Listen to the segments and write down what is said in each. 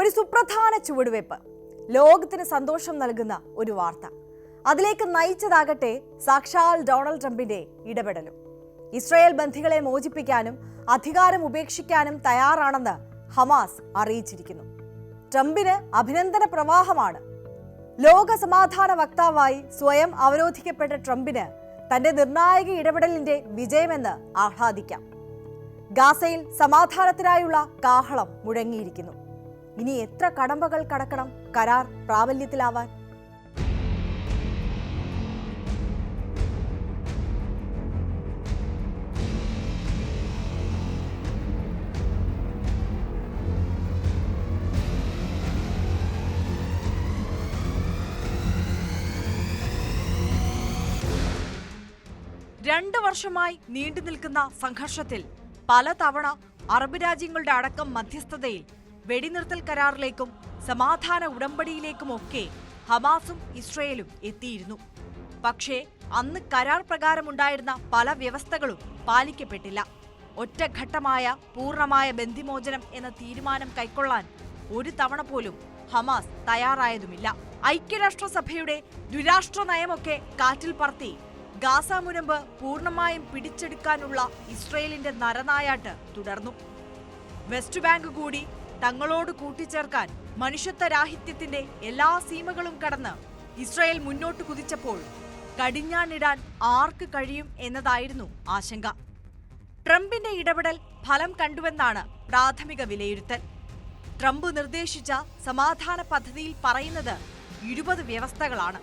ഒരു സുപ്രധാന ചുവടുവയ്പ്. ലോകത്തിന് സന്തോഷം നൽകുന്ന ഒരു വാർത്ത. അതിലേക്ക് നയിച്ചതാകട്ടെ സാക്ഷാൽ ഡൊണാൾഡ് ട്രംപിന്റെ ഇടപെടലും. ഇസ്രായേൽ ബന്ധികളെ മോചിപ്പിക്കാനും അധികാരം ഉപേക്ഷിക്കാനും തയ്യാറാണെന്ന് ഹമാസ് അറിയിച്ചിരിക്കുന്നു. ട്രംപിന് അഭിനന്ദന പ്രവാഹമാണ്. ലോക സമാധാന വക്താവായി സ്വയം അവരോധിക്കപ്പെട്ട ട്രംപിന് തന്റെ നിർണായക ഇടപെടലിന്റെ വിജയമെന്ന് ആഹ്ലാദിക്കാം. ഗാസയിൽ സമാധാനത്തിനായുള്ള കാഹളം മുഴങ്ങിയിരിക്കുന്നു. ഇനി എത്ര കടമ്പകൾ കടക്കണം? കരാർ പ്രാബല്യത്തിലാവാൻ. രണ്ടു വർഷമായി നീണ്ടു നിൽക്കുന്ന സംഘർഷത്തിൽ പലതവണ അറബ് രാജ്യങ്ങളുടെ അടക്കം മധ്യസ്ഥതയിൽ വെടിനിർത്തൽ കരാറിലേക്കും സമാധാന ഉടമ്പടിയിലേക്കുമൊക്കെ ഹമാസും ഇസ്രയേലും എത്തിയിരുന്നു. പക്ഷേ അന്ന് കരാർ പ്രകാരമുണ്ടായിരുന്ന പല വ്യവസ്ഥകളും പാലിക്കപ്പെട്ടില്ല. ഒറ്റഘട്ടമായ പൂർണമായ ബന്ധിമോചനം എന്ന തീരുമാനം കൈക്കൊള്ളാൻ ഒരു തവണ പോലും ഹമാസ് തയ്യാറായതുമില്ല. ഐക്യരാഷ്ട്രസഭയുടെ ദ്വിരാഷ്ട്ര നയമൊക്കെ കാറ്റിൽ പറത്തി ഗാസ മുനമ്പ് പൂർണമായും പിടിച്ചെടുക്കാനുള്ള ഇസ്രയേലിന്റെ നരനായാട്ട് തുടർന്നു. വെസ്റ്റ് ബാങ്ക് കൂടി തങ്ങളോട് കൂട്ടിച്ചേർക്കാൻ മനുഷ്യത്വരാഹിത്യത്തിന്റെ എല്ലാ സീമകളും കടന്ന് ഇസ്രയേൽ മുന്നോട്ട് കുതിച്ചപ്പോൾ കടിഞ്ഞാണിടാൻ ആർക്ക് കഴിയും എന്നതായിരുന്നു ആശങ്ക. ട്രംപിന്റെ ഇടപെടൽ ഫലം കണ്ടുവെന്നാണ് പ്രാഥമിക വിലയിരുത്തൽ. ട്രംപ് നിർദ്ദേശിച്ച സമാധാന പദ്ധതിയിൽ പറയുന്നത് ഇരുപത് വ്യവസ്ഥകളാണ്.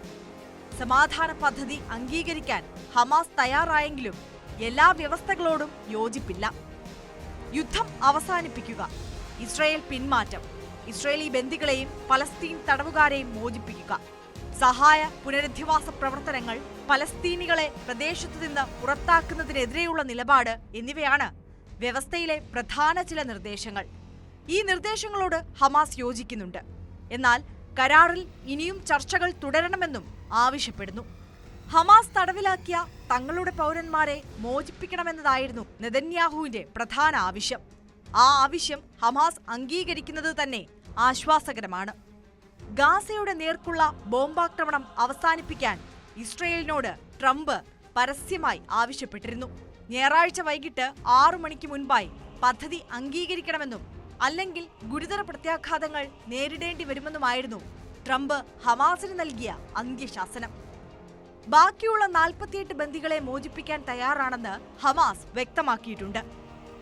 സമാധാന പദ്ധതി അംഗീകരിക്കാൻ ഹമാസ് തയ്യാറായെങ്കിലും എല്ലാ വ്യവസ്ഥകളോടും യോജിപ്പില്ല. യുദ്ധം അവസാനിപ്പിക്കുക. ഇസ്രായേൽ പിന്മാറ്റം. ഇസ്രായേലി ബന്ദികളെയും പലസ്തീൻ തടവുകാരെയും മോചിപ്പിക്കുക. സഹായ പുനരധിവാസ പ്രവർത്തനങ്ങൾ പലസ്തീനികളെ പ്രദേശത്തു നിന്ന് പുറത്താക്കുന്നതിനെതിരെയുള്ള നിലപാട് എന്നിവയാണ് വ്യവസ്ഥയിലെ പ്രധാന ചില നിർദ്ദേശങ്ങൾ. ഈ നിർദ്ദേശങ്ങളോട് ഹമാസ് യോജിക്കുന്നുണ്ട്. എന്നാൽ കരാറിൽ ഇനിയും ചർച്ചകൾ തുടരണമെന്നും ആവശ്യപ്പെടുന്നു. ഹമാസ് തടവിലാക്കിയ തങ്ങളുടെ പൗരന്മാരെ മോചിപ്പിക്കണമെന്നതായിരുന്നു നെതന്യാഹുവിന്റെ പ്രധാന ആവശ്യം. ആ ആവശ്യം ഹമാസ് അംഗീകരിക്കുന്നത് തന്നെ ആശ്വാസകരമാണ്. ഗാസയുടെ നേർക്കുള്ള ബോംബാക്രമണം അവസാനിപ്പിക്കാൻ ഇസ്രയേലിനോട് ട്രംപ് പരസ്യമായി ആവശ്യപ്പെട്ടിരുന്നു. ഞായറാഴ്ച വൈകിട്ട് ആറു മണിക്ക് മുൻപായി പദ്ധതി അംഗീകരിക്കണമെന്നും അല്ലെങ്കിൽ ഗുരുതര പ്രത്യാഘാതങ്ങൾ നേരിടേണ്ടി വരുമെന്നുമായിരുന്നു ട്രംപ് ഹമാസിന് നൽകിയ അന്ത്യശാസനം. ബാക്കിയുള്ള നാൽപ്പത്തിയെട്ട് ബന്ദികളെ മോചിപ്പിക്കാൻ തയ്യാറാണെന്ന് ഹമാസ് വ്യക്തമാക്കിയിട്ടുണ്ട്.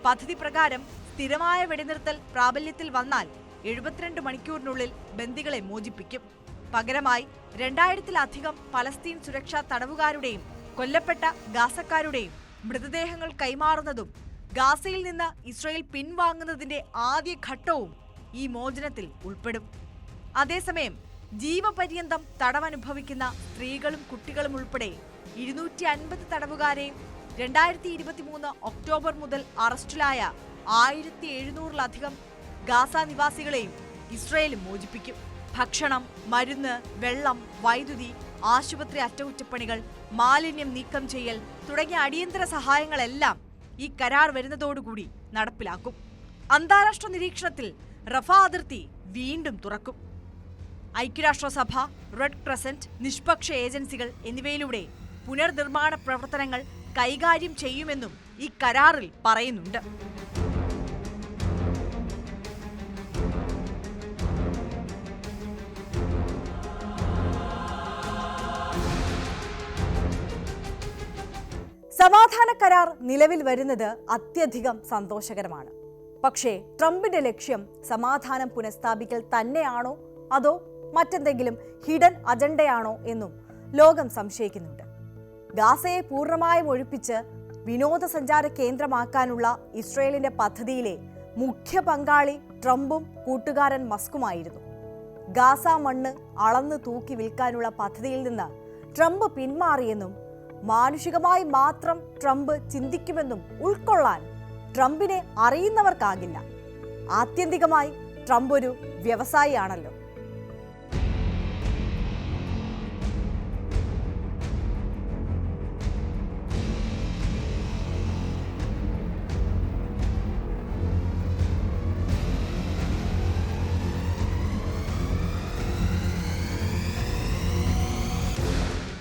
പദ്ധതി പ്രകാരം സ്ഥിരമായ വെടിനിർത്തൽ പ്രാബല്യത്തിൽ വന്നാൽ എഴുപത്തിരണ്ട് മണിക്കൂറിനുള്ളിൽ ബന്ദികളെ മോചിപ്പിക്കും. പകരമായി രണ്ടായിരത്തിലധികം പലസ്തീൻ സുരക്ഷാ തടവുകാരുടെയും കൊല്ലപ്പെട്ട ഗാസക്കാരുടെയും മൃതദേഹങ്ങൾ കൈമാറുന്നതും ഗാസയിൽ നിന്ന് ഇസ്രയേൽ പിൻവാങ്ങുന്നതിന്റെ ആദ്യ ഘട്ടവും ഈ മോചനത്തിൽ ഉൾപ്പെടും. അതേസമയം ജീവപര്യന്തം തടവനുഭവിക്കുന്ന സ്ത്രീകളും കുട്ടികളും ഉൾപ്പെടെ ഇരുന്നൂറ്റി അൻപത് തടവുകാരെയും രണ്ടായിരത്തി ഇരുപത്തിമൂന്ന് ഒക്ടോബർ മുതൽ അറസ്റ്റിലായ ആയിരത്തി എഴുന്നൂറിലധികം ഗാസ നിവാസികളെയും ഇസ്രയേൽ മോചിപ്പിക്കും. ഭക്ഷണം മരുന്ന് വെള്ളം വൈദ്യുതി ആശുപത്രി അറ്റകുറ്റപ്പണികൾ മാലിന്യം നീക്കം ചെയ്യൽ തുടങ്ങിയ അടിയന്തര സഹായങ്ങളെല്ലാം ഈ കരാർ വരുന്നതോടുകൂടി നടപ്പിലാക്കും. അന്താരാഷ്ട്ര നിരീക്ഷണത്തിൽ റഫ അതിർത്തി വീണ്ടും തുറക്കും. ഐക്യരാഷ്ട്രസഭ റെഡ് ക്രസന്റ് നിഷ്പക്ഷ ഏജൻസികൾ എന്നിവയിലൂടെ പുനർനിർമ്മാണ പ്രവർത്തനങ്ങൾ കൈകാര്യം ചെയ്യുമെന്നും ഈ കരാറിൽ പറയുന്നുണ്ട്. സമാധാന കരാർ നിലവിൽ വരുന്നത് അത്യധികം സന്തോഷകരമാണ്. പക്ഷേ ട്രംപിന്റെ ലക്ഷ്യം സമാധാനം പുനഃസ്ഥാപിക്കൽ തന്നെയാണോ? അതോ മറ്റെന്തെങ്കിലും ഹിഡൻ അജണ്ടയാണോ എന്നും ലോകം സംശയിക്കുന്നുണ്ട്. ഗാസയെ പൂർണമായും ഒഴിപ്പിച്ച് വിനോദസഞ്ചാര കേന്ദ്രമാക്കാനുള്ള ഇസ്രയേലിന്റെ പദ്ധതിയിലെ മുഖ്യ പങ്കാളി ട്രംപും കൂട്ടുകാരൻ മസ്കുമായിരുന്നു. ഗാസ മണ്ണ് അളന്ന് തൂക്കി വിൽക്കാനുള്ള പദ്ധതിയിൽ നിന്ന് ട്രംപ് പിന്മാറിയെന്നും മാനുഷികമായി മാത്രം ട്രംപ് ചിന്തിക്കുമെന്നും ഉൾക്കൊള്ളാൻ ട്രംപിനെ അറിയുന്നവർക്കാകില്ല. ആത്യന്തികമായി ട്രംപ് ഒരു വ്യവസായിയാണല്ലോ.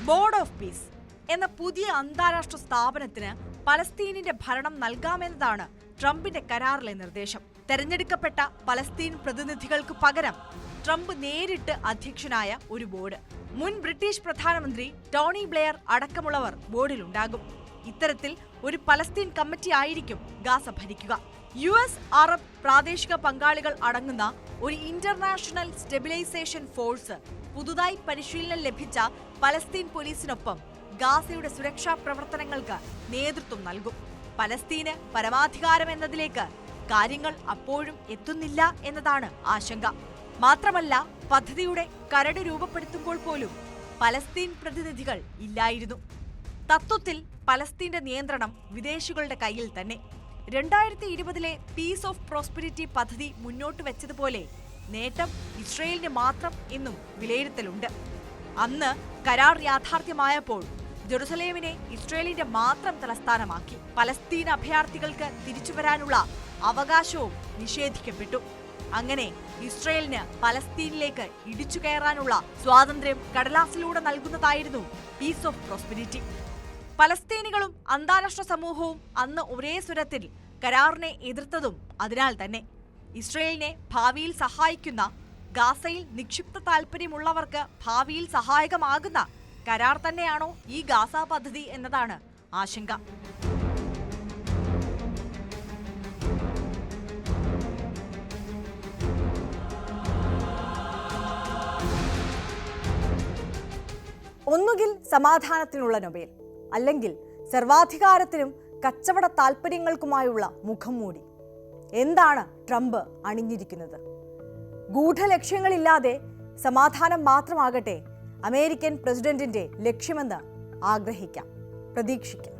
ബോർഡ് ഓഫ് പീസ് എന്ന പുതിയ അന്താരാഷ്ട്ര സ്ഥാപനത്തിന് പലസ്തീനിന്റെ ഭരണം നൽകാമെന്നതാണ് ട്രംപിന്റെ കരാറിലെ നിർദ്ദേശം. തെരഞ്ഞെടുക്കപ്പെട്ട പലസ്തീൻ പ്രതിനിധികൾക്ക് പകരം ട്രംപ് നേരിട്ട് അധ്യക്ഷനായ ഒരു ബോർഡ്. മുൻ ബ്രിട്ടീഷ് പ്രധാനമന്ത്രി ടോണി ബ്ലെയർ അടക്കമുള്ളവർ ബോർഡിലുണ്ടാകും. ഇത്തരത്തിൽ ഒരു പലസ്തീൻ കമ്മിറ്റി ആയിരിക്കും ഗാസ ഭരിക്കുക. യു എസ് അറബ് പ്രാദേശിക പങ്കാളികൾ അടങ്ങുന്ന ഒരു ഇന്റർനാഷണൽ സ്റ്റെബിലൈസേഷൻ ഫോഴ്സ് പുതുതായി പരിശീലനം ലഭിച്ച പലസ്തീൻ പോലീസിനൊപ്പം ഗാസയുടെ സുരക്ഷാ പ്രവർത്തനങ്ങൾക്ക് നേതൃത്വം നൽകും. പലസ്തീന് പരമാധികാരം എന്നതിലേക്ക് കാര്യങ്ങൾ അപ്പോഴും എത്തുന്നില്ല എന്നതാണ് ആശങ്ക. മാത്രമല്ല പദ്ധതിയുടെ കരട് രൂപപ്പെടുത്തുമ്പോൾ പോലും പലസ്തീൻ പ്രതിനിധികൾ ഇല്ലായിരുന്നു. തത്വത്തിൽ പലസ്തീന്റെ നിയന്ത്രണം വിദേശികളുടെ കയ്യിൽ തന്നെ. രണ്ടായിരത്തി ഇരുപതിലെ പീസ് ഓഫ് പ്രോസ്പെരിറ്റി പദ്ധതി മുന്നോട്ട് വെച്ചതുപോലെ നേട്ടം ഇസ്രയേലിന് മാത്രം എന്നും വിലയിരുത്തലുണ്ട്. അന്ന് കരാർ യാഥാർത്ഥ്യമായപ്പോൾ ജെറുസലേമിനെ ഇസ്രയേലിന്റെ മാത്രം തലസ്ഥാനമാക്കി. പലസ്തീൻ അഭയാർത്ഥികൾക്ക് തിരിച്ചുവരാനുള്ള അവകാശവും നിഷേധിക്കപ്പെട്ടു. അങ്ങനെ ഇസ്രയേലിന് പലസ്തീനിലേക്ക് ഇടിച്ചു കയറാനുള്ള സ്വാതന്ത്ര്യം കടലാസിലൂടെ നൽകുന്നതായിരുന്നു പീസ് ഓഫ് പ്രോസ്പിരിറ്റി. പലസ്തീനികളും അന്താരാഷ്ട്ര സമൂഹവും അന്ന് ഒരേ സ്വരത്തിൽ കരാറിനെ എതിർത്തതും അതിനാൽ തന്നെ. ഇസ്രയേലിനെ ഭാവിയിൽ സഹായിക്കുന്ന ഗാസയിൽ നിക്ഷിപ്ത താൽപ്പര്യമുള്ളവർക്ക് ഭാവിയിൽ സഹായകമാകുന്ന കരാർ തന്നെയാണോ ഈ ഗാസ പദ്ധതി എന്നതാണ് ആശങ്ക. ഒന്നുകിൽ സമാധാനത്തിനുള്ള നൊബേൽ അല്ലെങ്കിൽ സർവാധികാരത്തിനും കച്ചവട താൽപ്പര്യങ്ങൾക്കുമായുള്ള മുഖം മൂടി. എന്താണ് ട്രംപ് അണിഞ്ഞിരിക്കുന്നത്? ഗൂഢലക്ഷ്യങ്ങളില്ലാതെ സമാധാനം മാത്രമാകട്ടെ അമേരിക്കൻ പ്രസിഡന്റിന്റെ ലക്ഷ്യമെന്ന് ആഗ്രഹിക്കാം. പ്രതീക്ഷിക്കാം.